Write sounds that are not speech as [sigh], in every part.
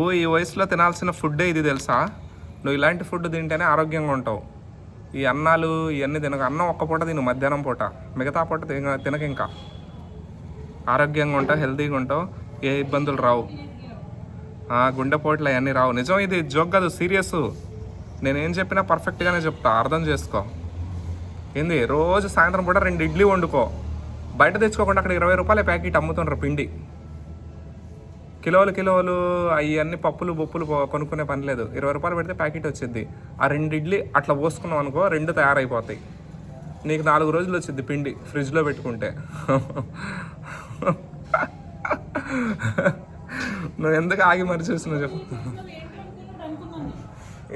నువ్వు ఈ వయసులో తినాల్సిన ఫుడ్డే ఇది తెలుసా? నువ్వు ఇలాంటి ఫుడ్ తింటేనే ఆరోగ్యంగా ఉంటావు. ఈ అన్నాలు ఇవన్నీ తినక. అన్నం ఒక్క పూట తిను మధ్యాహ్నం పూట. మిగతా పూట తిన తినక ఇంకా. ఆరోగ్యంగా ఉంటావు హెల్తీగా ఉంటావు ఏ ఇబ్బందులు రావు. గుండెపోట్లు అవన్నీ రావు. నిజం ఇది జోక్ కాదు సీరియస్ నేనేం చెప్పినా పర్ఫెక్ట్గానే చెప్తా అర్థం చేసుకో. ఏంది రోజు సాయంత్రం పూట రెండు ఇడ్లీ వండుకో. బయట తెచ్చుకోకుండా అక్కడ ఇరవై రూపాయల ప్యాకెట్ అమ్ముతుండ్రు పిండి. కిలోలు కిలోలు అవన్నీ పప్పులు బొప్పులు కొనుక్కునే పని లేదు. ఇరవై రూపాయలు పెడితే ప్యాకెట్ వచ్చింది ఆ రెండు ఇడ్లీ అట్లా పోసుకున్నాం అనుకో రెండు తయారైపోతాయి. నీకు నాలుగు రోజులు వచ్చింది పిండి ఫ్రిడ్జ్లో పెట్టుకుంటే. నువ్వు ఎందుకు ఆగి మరి చూస్తున్నావు చెప్పు.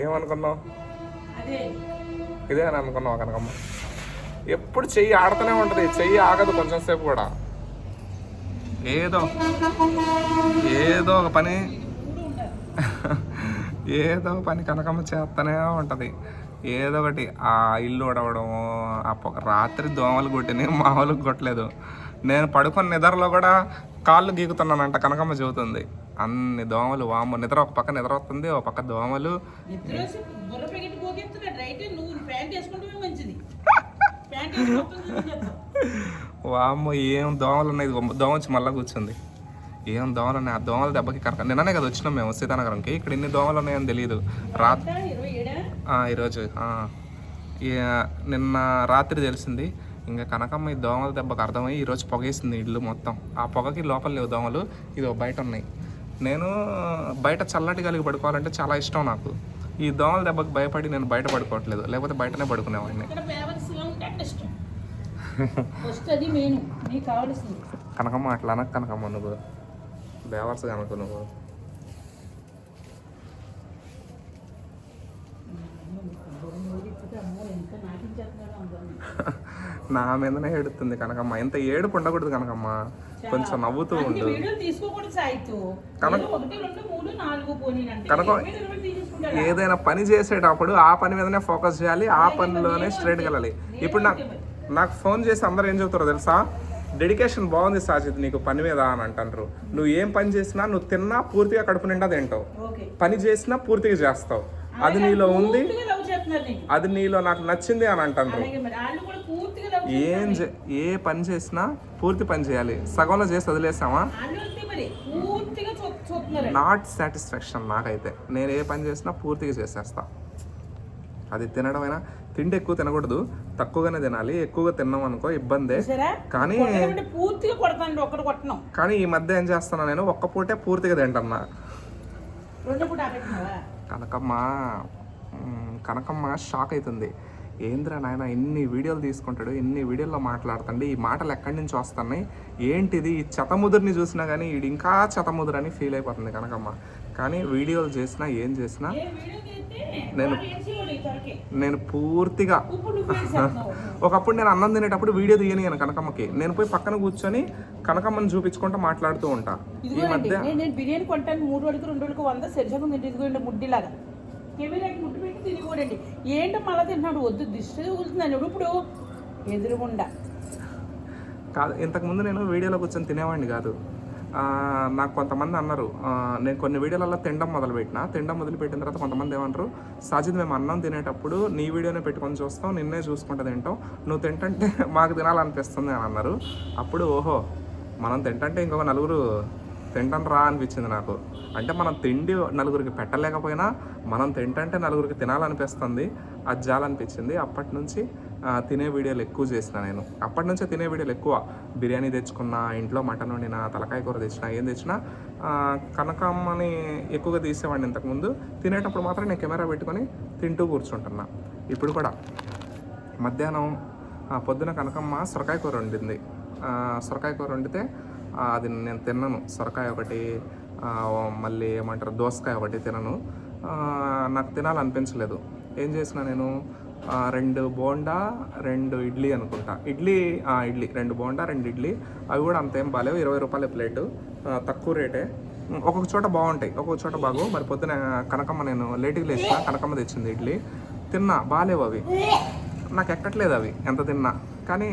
ఏమనుకున్నావు? ఇదే అని అనుకున్నావు కనకమ్మ? ఎప్పుడు చెయ్యి ఆడుతూనే ఉంటుంది. చెయ్యి ఆగదు కొంచెం సేపు కూడా. ఏదో ఏదో ఒక పని. ఏదో ఒక పని కనకమ్మ చేస్తూనే ఉంటుంది. ఏదో ఒకటి ఆ ఇల్లు ఉడవడం ఆ పొగ రాత్రి దోమలు కొట్టినాయి మామూలుగా కొట్టలేదు. నేను పడుకున్న నిద్రలో కూడా కాళ్ళు గీకుతున్నానంట కనకమ్మ చెబుతుంది. అన్ని దోమలు వామ్మ నిద్ర ఒక పక్క నిద్ర వస్తుంది ఒక పక్క దోమలు. [laughs] వామ్మో ఏం దోమలు ఉన్నాయి? దోమ వచ్చి మళ్ళీ కూర్చుంది. ఏం దోమలు ఉన్నాయి? ఆ దోమల దెబ్బకి కరక నిన్ననే కదా వచ్చినాం మేము సీతానగరంకి. ఇక్కడ ఇన్ని దోమలు ఉన్నాయని తెలియదు రా ఈరోజు నిన్న రాత్రి తెలిసింది. ఇంకా కనకమ్మ ఈ దోమల దెబ్బకి అర్థమై ఈరోజు పొగేసింది ఇల్లు మొత్తం. ఆ పొగకి లోపల లేవు దోమలు. ఇది బయట ఉన్నాయి. నేను బయట చల్లటి కలిగి పడుకోవాలంటే చాలా ఇష్టం నాకు. ఈ దోమల దెబ్బకి భయపడి నేను బయట పడుకోవట్లేదు. లేకపోతే బయటనే పడుకునేవాడిని ఇక్కడ పేపర్స్గా ఉంటే అంటే ఇష్టం ఫస్ట్ అది మెయిన్ నీకు కావాల్సింది. కనకమ్మ అట్లా అనకు కనకమ్మ నువ్వు. బేవర్స్ కనుక నువ్వు. నా మీదనే ఏడుతుంది కనకమ్మ. ఎంత ఏడుపు ఉండకూడదు కనకమ్మ. కొంచెం నవ్వుతూ ఉండు. కనక-? ఏదైనా పని చేసేటప్పుడు ఆ పని మీదనే ఫోకస్ చేయాలి ఆ పనిలోనే స్ట్రైట్కి వెళ్ళాలి. ఇప్పుడు నాకు నాకు ఫోన్ చేసి అందరూ ఏం చెబుతారో తెలుసా? డెడికేషన్ బాగుంది సాజిద్ నీకు పని మీద అని అంటారు నువ్వు ఏం పని చేసినా నువ్వు తిన్నా పూర్తిగా కడుపు నిండా తింటావు. పని చేసినా పూర్తిగా చేస్తావు. అది నీలో ఉంది. అది నీలో నాకు నచ్చింది అని అంటారు ఏం చే- ఏ పని చేసినా పూర్తి పని చేయాలి. సగంలో చేసి వదిలేసామా నాట్ సాటిస్ఫాక్షన్ నాకైతే. నేను ఏ పని చేసినా పూర్తిగా చేసేస్తా. అది తినడమైనా? తిండి ఎక్కువ తినకూడదు. తక్కువగానే తినాలి. ఎక్కువగా తిన్నాం అనుకో ఇబ్బందే. కానీ పూర్తిగా కొడతాను ఒకటి కొట్టను. కానీ ఈ మధ్య ఏం చేస్తున్నా నేను? ఒక్క పూటే పూర్తిగా తింటున్నా. కనకమ్మ కనకమ్మ షాక్ అవుతుంది ఏంద్రా నాయన ఇన్ని వీడియోలు తీసుకుంటాడు ఇన్ని వీడియోల్లో మాట్లాడుతండి ఈ మాటలు ఎక్కడి నుంచి వస్తున్నాయి? ఏంటిది? ఈ చెతముదురిని చూసినా కానీ వీడు ఇంకా చెతముదురు అని ఫీల్ అయిపోతుంది కనకమ్మ. కానీ వీడియోలు చేసినా ఏం చేసినా నేను-. నేను పూర్తిగా. ఒకప్పుడు నేను అన్నం తినేటప్పుడు వీడియో తీయనియను కనకమ్మకి. నేను పోయి పక్కన కూర్చొని కనకమ్మని చూపించుకుంటూ మాట్లాడుతూ ఉంటా. ఈ మధ్య నేను బిర్యానీ కొంటాను మూడు రోజులకి రెండు రోజులకి వంద సరిసగం తింటే ఇదిగోండి ముడ్డిలాగా. కెమెరాకి ముడ్డు పెట్టి తినిగోడండి ఏంటో మళ్ళీ తింటున్నాడు వద్దు దిష్టి తగులుతుందండి ఇప్పుడు ఎదురుగుండా. కాదు ఇంతకుముందు నేను వీడియోలో కూర్చొని తినేవాడిని కాదు. నాకు కొంతమంది అన్నారు. నేను కొన్ని వీడియోలలో తినడం మొదలుపెట్టిన. తినడం మొదలుపెట్టిన తర్వాత కొంతమంది ఏమంటారు సాజిద్ మేము అన్నం తినేటప్పుడు నీ వీడియోనే పెట్టుకొని చూస్తాం నిన్నే చూసుకుంటూ తింటాం. నువ్వు తింటంటే [laughs] మాకు తినాలనిపిస్తుంది అని అన్నారు. అప్పుడు ఓహో మనం తింటంటే ఇంకొక నలుగురు తింటాను రా అనిపించింది నాకు. అంటే మనం తిండి నలుగురికి పెట్టలేకపోయినా మనం తింటంటే నలుగురికి తినాలనిపిస్తుంది అది జాలనిపించింది అప్పటి నుంచి తినే వీడియోలు ఎక్కువ చేసిన నేను. అప్పటి నుంచే తినే వీడియోలు ఎక్కువ. బిర్యానీ తెచ్చుకున్నా ఇంట్లో మటన్ వండినా తలకాయ కూర తెచ్చినా ఏం తెచ్చినా కనకమ్మని ఎక్కువగా తీసేవాడిని ఇంతకుముందు. తినేటప్పుడు మాత్రం నేను కెమెరా పెట్టుకొని తింటూ కూర్చుంటున్నా. ఇప్పుడు కూడా మధ్యాహ్నం పొద్దున కనకమ్మ సొరకాయ కూర వండింది. సొరకాయ కూర వండితే అది నేను తిన్నాను సొరకాయ ఒకటి మళ్ళీ ఏమంటారు దోసకాయ ఒకటి తినను. నాకు తినాలనిపించలేదు. ఏం చేసిన నేను? రెండు బోండా రెండు ఇడ్లీ అనుకుంటా. ఇడ్లీ ఇడ్లీ. రెండు బోండా రెండు ఇడ్లీ. అవి కూడా అంతేం బాగాలేవు ఇరవై రూపాయల ప్లేటు. తక్కువ రేటే. ఒక్కొక్క చోట బాగుంటాయి. ఒక్కొక్క చోట బాగు మరి పొద్దున కనకమ్మ నేను లేటుగా లేచిన కనకమ్మ తెచ్చింది ఇడ్లీ. తిన్నా బాగాలేవు అవి. నాకు ఎక్కట్లేదు అవి ఎంత తిన్నా. కానీ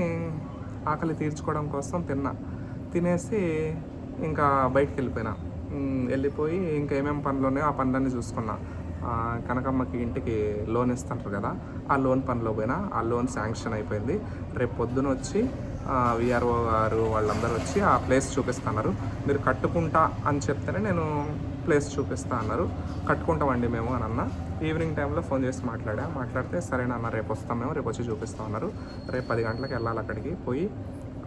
ఆకలి తీర్చుకోవడం కోసం తిన్నా. తినేసి ఇంకా బయటికి వెళ్ళిపోయినా. వెళ్ళిపోయి ఇంకా ఏమేమి పనులు ఉన్నాయో ఆ పనులన్నీ చూసుకున్నా. కనకమ్మకి ఇంటికి లోన్ ఇస్తుంటారు కదా ఆ లోన్ పనిలో పోయినా ఆ లోన్ శాంక్షన్ అయిపోయింది. రేపు పొద్దున వచ్చి విఆర్ఓ గారు వాళ్ళందరూ వచ్చి ఆ ప్లేస్ చూపిస్తున్నారు. మీరు కట్టుకుంటా అని చెప్తేనే నేను ప్లేస్ చూపిస్తా అన్నారు. కట్టుకుంటామండి మేము అని అన్న. ఈవినింగ్ టైంలో ఫోన్ చేసి మాట్లాడా. మాట్లాడితే సరేనా అన్న రేపు వస్తాం మేము రేపు వచ్చి చూపిస్తాం అన్నారు. రేపు పది గంటలకు వెళ్ళాలి అక్కడికి పోయి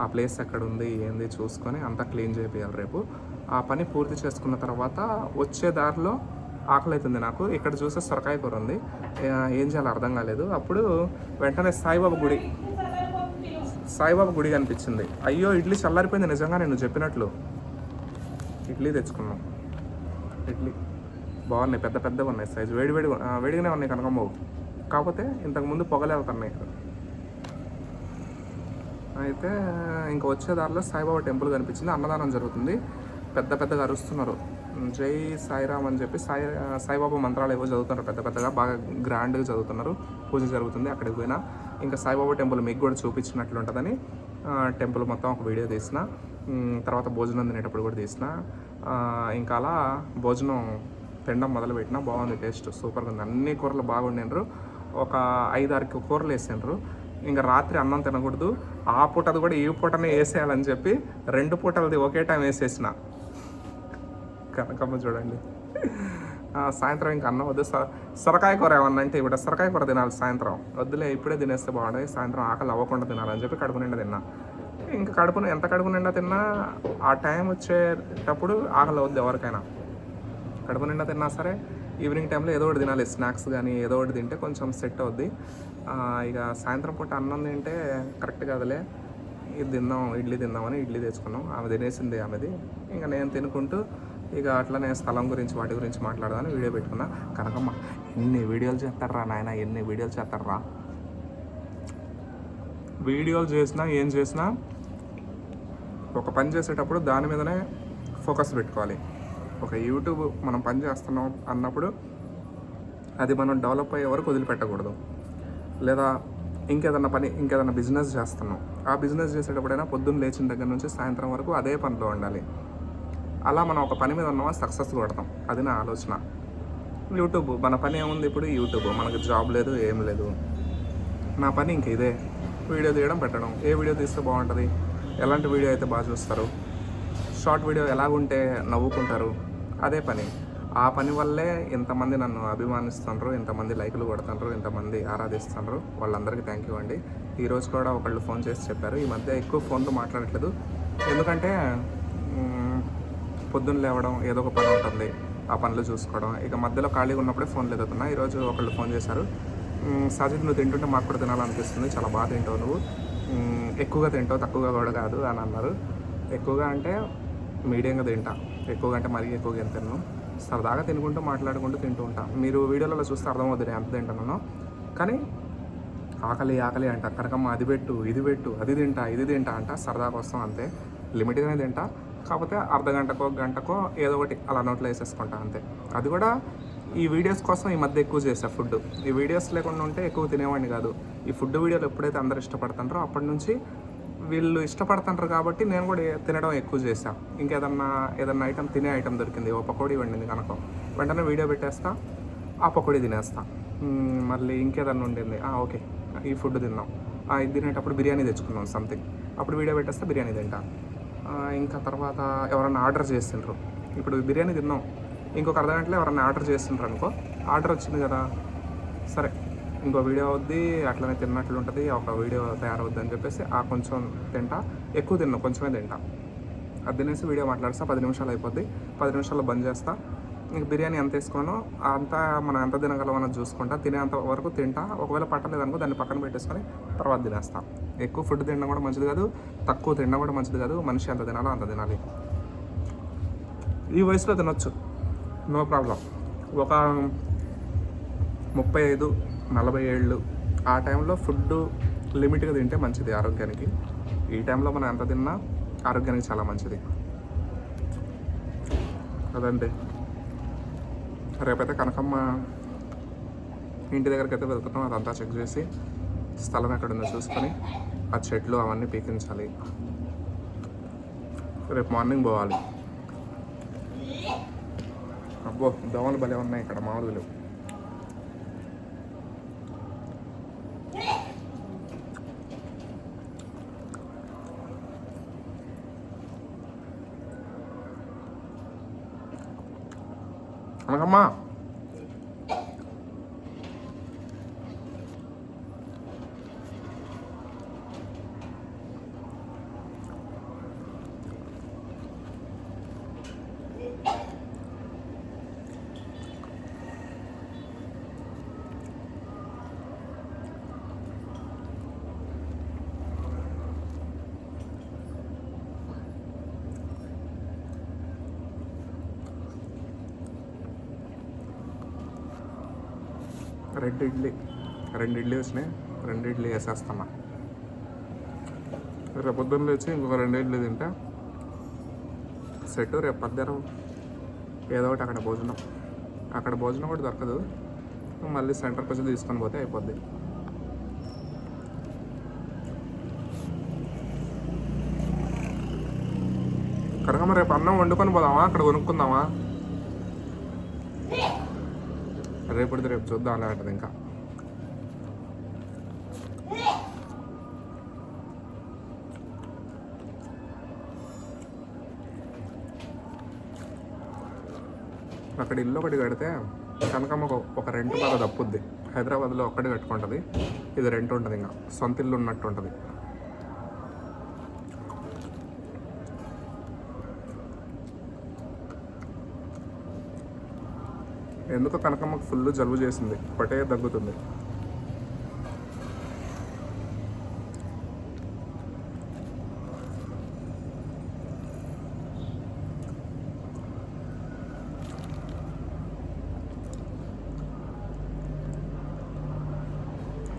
ఆ ప్లేస్ ఎక్కడ ఉంది ఏంది చూసుకొని అంతా క్లీన్ చేయాలి రేపు. ఆ పని పూర్తి చేసుకున్న తర్వాత వచ్చే దారిలో ఆకలి అవుతుంది నాకు. ఇక్కడ చూస్తే సొరకాయ కూర ఉంది. ఏం చేయాలో అర్థం కాలేదు. అప్పుడు వెంటనే సాయిబాబా గుడి సాయిబాబా గుడి కనిపించింది. అయ్యో ఇడ్లీ చల్లారిపోయింది నిజంగా నేను చెప్పినట్లు. ఇడ్లీ తెచ్చుకున్నాం. ఇడ్లీ. బాగున్నాయి పెద్ద పెద్దగా ఉన్నాయి సైజు వేడి వేడి వేడిగానే ఉన్నాయి కనకంబాబు కాకపోతే ఇంతకుముందు పొగలేవుతున్నాయి అయితే ఇంకా వచ్చే దారిలో సాయిబాబా టెంపుల్ కనిపించింది. అన్నదానం జరుగుతుంది. పెద్ద పెద్దగా అరుస్తున్నారు. జై సాయిరామ్ అని చెప్పి సాయి సాయిబాబా మంత్రాలు ఏవో చదువుతున్నారు పెద్ద పెద్దగా బాగా గ్రాండ్గా చదువుతున్నారు. పూజ జరుగుతుంది అక్కడికి పోయినా. ఇంకా సాయిబాబా టెంపుల్ మీకు కూడా చూపించినట్లు ఉంటుందని టెంపుల్ మొత్తం ఒక వీడియో తీసిన. తర్వాత భోజనం తినేటప్పుడు కూడా తీసిన. ఇంకా అలా భోజనం తినడం మొదలుపెట్టిన. బాగుంది టేస్ట్ సూపర్గా ఉంది. అన్ని కూరలు బాగుండినరు ఒక ఐదారు కూరలు వేసిండ్రు ఇంకా రాత్రి అన్నం తినకూడదు. ఆ పూటది కూడా ఈ పూటనే వేసేయాలని చెప్పి రెండు పూటలది ఒకే టైం వేసేసిన. కనకమ్మ చూడండి. సాయంత్రం ఇంకా అన్నం వద్దు. సొరకాయ కూర ఏమన్నా అంటే ఇప్పుడు సొరకాయ కూర తినాలి సాయంత్రం. వద్దులే ఇప్పుడే తినేస్తే బాగుంటుంది సాయంత్రం ఆకలి అవ్వకుండా తినాలని చెప్పి కడుపు నిండా తిన్నా. ఇంకా కడుపు ఎంత కడుపు నిండా తిన్నా? ఆ టైం వచ్చేటప్పుడు ఆకలి అవుద్ది ఎవరికైనా. కడుపు నిండా తిన్నా సరే ఈవినింగ్ టైంలో ఏదో ఒకటి తినాలి. స్నాక్స్ కానీ ఏదో ఒకటి తింటే కొంచెం సెట్ అవుద్ది. ఇక సాయంత్రం పూట అన్నం తింటే కరెక్ట్ కాదులే. ఇది తిందాం ఇడ్లీ తిందామని ఇడ్లీ తెచ్చుకున్నాం. ఆమె తినేసింది ఆమెది. ఇంకా నేను తినుకుంటూ ఇక అట్లనే స్థలం గురించి వాటి గురించి మాట్లాడదాని వీడియో పెట్టుకున్నా. కనకమ్మ ఎన్ని వీడియోలు చేస్తారా నాయన? ఎన్ని వీడియోలు చేస్తారా వీడియోలు చేసినా ఏం చేసినా ఒక పని చేసేటప్పుడు దాని మీదనే ఫోకస్ పెట్టుకోవాలి. ఒక యూట్యూబ్ మనం పని చేస్తున్నాం అన్నప్పుడు అది మనం డెవలప్ అయ్యే వరకు వదిలిపెట్టకూడదు. లేదా ఇంకేదన్నా పని ఇంకేదన్నా బిజినెస్ చేస్తున్నాం. ఆ బిజినెస్ చేసేటప్పుడైనా పొద్దున్న లేచిన దగ్గర నుంచి సాయంత్రం వరకు అదే పనిలో ఉండాలి. అలా మనం ఒక పని మీద ఉన్నామా? సక్సెస్ కొడతాం. అది నా ఆలోచన. యూట్యూబ్. మన పని ఏముంది ఇప్పుడు? యూట్యూబ్. మనకు జాబ్ లేదు ఏం లేదు. నా పని ఇంక ఇదే. వీడియో తీయడం పెట్టడం. ఏ వీడియో తీస్తే బాగుంటుంది? ఎలాంటి వీడియో అయితే బాగా చూస్తారు? షార్ట్ వీడియో ఎలాగుంటే నవ్వుకుంటారు? అదే పని. ఆ పని వల్లే ఇంతమంది నన్ను అభిమానిస్తుండ్రు ఇంతమంది లైకులు కొడుతుండ్రు ఇంతమంది ఆరాధిస్తుండ్రు. వాళ్ళందరికీ థ్యాంక్ యూ అండి. ఈరోజు కూడా ఒకళ్ళు ఫోన్ చేసి చెప్పారు. ఈ మధ్య ఎక్కువ ఫోన్తో మాట్లాడట్లేదు. ఎందుకంటే పొద్దున్న లేవడం ఏదో ఒక పని ఉంటుంది. ఆ పనులు చూసుకోవడం. ఇక మధ్యలో ఖాళీగా ఉన్నప్పుడే ఫోన్లు ఎదుగుతున్నా. ఈరోజు ఒకళ్ళు ఫోన్ చేశారు. మ్, సాజిద్ నువ్వు తింటుంటే మాకు కూడా తినాలనిపిస్తుంది. చాలా బాగా తింటావు నువ్వు. ఎక్కువగా తింటావు తక్కువగా కూడా కాదు అని అన్నారు. ఎక్కువగా అంటే మీడియంగా తింటా. ఎక్కువగా అంటే మరీ ఎక్కువగా ఎంత తిన్నాను సరదాగా తినుకుంటూ మాట్లాడుకుంటూ తింటూ ఉంటా. మీరు వీడియోలలో చూస్తే అర్థమవుతుంది నేను ఎంత తింటున్నాను కానీ ఆకలి ఆకలి అంట. కనకమ్మ అది పెట్టు ఇది పెట్టు అది తింటా ఇది తింటా అంట. సరదా కోసం అంతే. లిమిట్గానే తింటా. కాకపోతే అర్ధ గంటకో గంటకో ఏదో ఒకటి అలా నోట్లో వేసేసుకుంటా అంతే. అది కూడా ఈ వీడియోస్ కోసం ఈ మధ్య ఎక్కువ చేసా ఫుడ్ ఈ వీడియోస్ లేకుండా ఉంటే ఎక్కువ తినేవాడిని కాదు. ఈ ఫుడ్ వీడియోలు ఎప్పుడైతే అందరు ఇష్టపడుతుంటారో అప్పటి నుంచి వీళ్ళు ఇష్టపడుతుంటారు కాబట్టి నేను కూడా తినడం ఎక్కువ చేశా. ఇంకేదన్నా ఏదన్నా ఐటమ్ తినే ఐటమ్ దొరికింది. ఓ పకోడీ వండింది కనుక. వెంటనే వీడియో పెట్టేస్తా ఆ పకోడీ తినేస్తా. మళ్ళీ ఇంకేదన్నా ఉండింది. ఓకే. ఈ ఫుడ్ తిన్నాం. ఇది తినేటప్పుడు బిర్యానీ తెచ్చుకున్నాం సంథింగ్. అప్పుడు వీడియో పెట్టేస్తే బిర్యానీ తింటా. ఇంకా తర్వాత ఎవరైనా ఆర్డర్ చేసిండ్రు. ఇప్పుడు బిర్యానీ తిన్నాం. ఇంకొక అర్ధ గంటలో ఎవరైనా ఆర్డర్ చేసిండ్రు అనుకో ఆర్డర్ వచ్చింది కదా. సరే ఇంకో వీడియో అవుద్ది అట్లనే తిన్నట్లు ఉంటుంది ఒక వీడియో తయారవుద్ది అని చెప్పేసి ఆ కొంచెం తింటా. ఎక్కువ తిన్నా కొంచెమే తింటా. అది తినేసి వీడియో మాట్లాడిస్తా పది నిమిషాలు అయిపోద్ది. పది నిమిషాల్లో బంద్ చేస్తా. మీకు బిర్యానీ ఎంత వేసుకోను అంతా మనం ఎంత తినగలం మనం చూసుకుంటా తినేంత వరకు తింటా. ఒకవేళ పట్టలేదనుకో దాన్ని పక్కన పెట్టేసుకొని తర్వాత తినేస్తా. ఎక్కువ ఫుడ్ తినడం కూడా మంచిది కాదు తక్కువ తినడం కూడా మంచిది కాదు. మనిషి ఎంత తినాలో అంత తినాలి. ఈ వయసులో తినొచ్చు. No problem. ఒక ముప్పై ఐదు నలభై ఏళ్ళు ఆ టైంలో ఫుడ్ లిమిట్గా తింటే మంచిది ఆరోగ్యానికి. ఈ టైంలో మనం ఎంత తిన్నా ఆరోగ్యానికి చాలా మంచిది. అదండి రేపైతే కనకమ్మ ఇంటి దగ్గరికి అయితే వెళ్తున్నాం అదంతా చెక్ చేసి స్థలం ఎక్కడ ఉందో చూసుకొని ఆ చెట్లు అవన్నీ పీకించాలి. రేపు మార్నింగ్ పోవాలి. అబ్బో దోమలు భలే ఉన్నాయి ఇక్కడ మామూలుగా లేవు రెండు ఇడ్లీ రెండు ఇడ్లీ వచ్చినాయి రెండు ఇడ్లీ వేసేస్తామా? రేపు పొద్దున్న వచ్చి ఇంకొక రెండు ఇడ్లీ తింటా సెట్ రేపు మధ్యాహ్నం ఏదో ఒకటి అక్కడ భోజనం. అక్కడ భోజనం కూడా దొరకదు. మళ్ళీ సెంటర్కి వచ్చి తీసుకొని పోతే అయిపోద్ది. కనకమ్మ రేపు అన్నం వండుకొని పోదామా? అక్కడ కొనుక్కుందామా? రేపటిది రేపు చూద్దాం అలాంటిది ఇంకా. అక్కడ ఇల్లు ఒకటి కడితే కనకమ్మ ఒక- ఒక రెంట్ బాగా తప్పుద్ది హైదరాబాద్లో ఒక్కటి కట్టుకుంటుంది. ఇది రెంట్ ఉంటుంది ఇంకా. సొంత ఇల్లు ఉన్నట్టు ఉంటుంది. ఎందుకో కనకమ్మకు ఫుల్ జలుబు చేసింది. ఒకటే దగ్గుతుంది.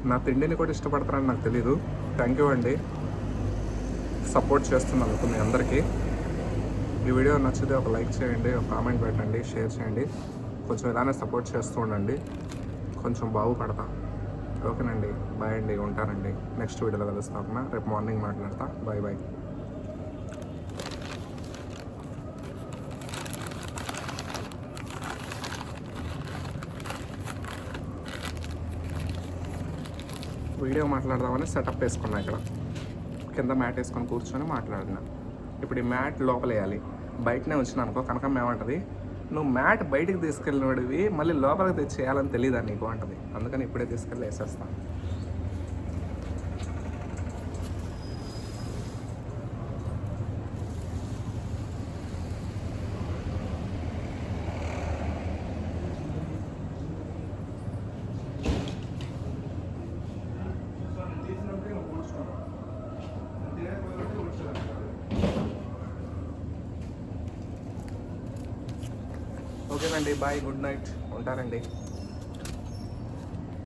నా తిండిని కూడా ఇష్టపడతారని నాకు తెలీదు. థ్యాంక్ యూ అండి. సపోర్ట్ చేస్తున్నందుకు మీ అందరికీ. ఈ వీడియో నచ్చితే ఒక లైక్ చేయండి ఒక కామెంట్ పెట్టండి షేర్ చేయండి. కొంచెం ఇలానే సపోర్ట్ చేస్తూ ఉండండి. కొంచెం బాగుపడతా ఓకేనండి. బాయ్ అండి. ఉంటానండి. నెక్స్ట్ వీడియోలో కలుస్తాను రేపు మార్నింగ్ మాట్లాడతా. బాయ్ బాయ్ వీడియో మాట్లాడదామని సెటప్ వేసుకున్నా ఇక్కడ. కింద మ్యాట్ వేసుకొని కూర్చొని మాట్లాడినా. ఇప్పుడు ఈ మ్యాట్ లోపలేయాలి. బయటనే వచ్చినానుకో కనుక కనకమ్మ నువ్వు మ్యాట్ బయటికి తీసుకెళ్ళినడివి మళ్ళీ లోపలికి తెచ్చి వేయాలని తెలియదా నీకు అంటది. అందుకని ఇప్పుడే తీసుకెళ్ళి వేసేస్తాను ఓకేనండి బాయ్ గుడ్ నైట్ ఉంటానండి.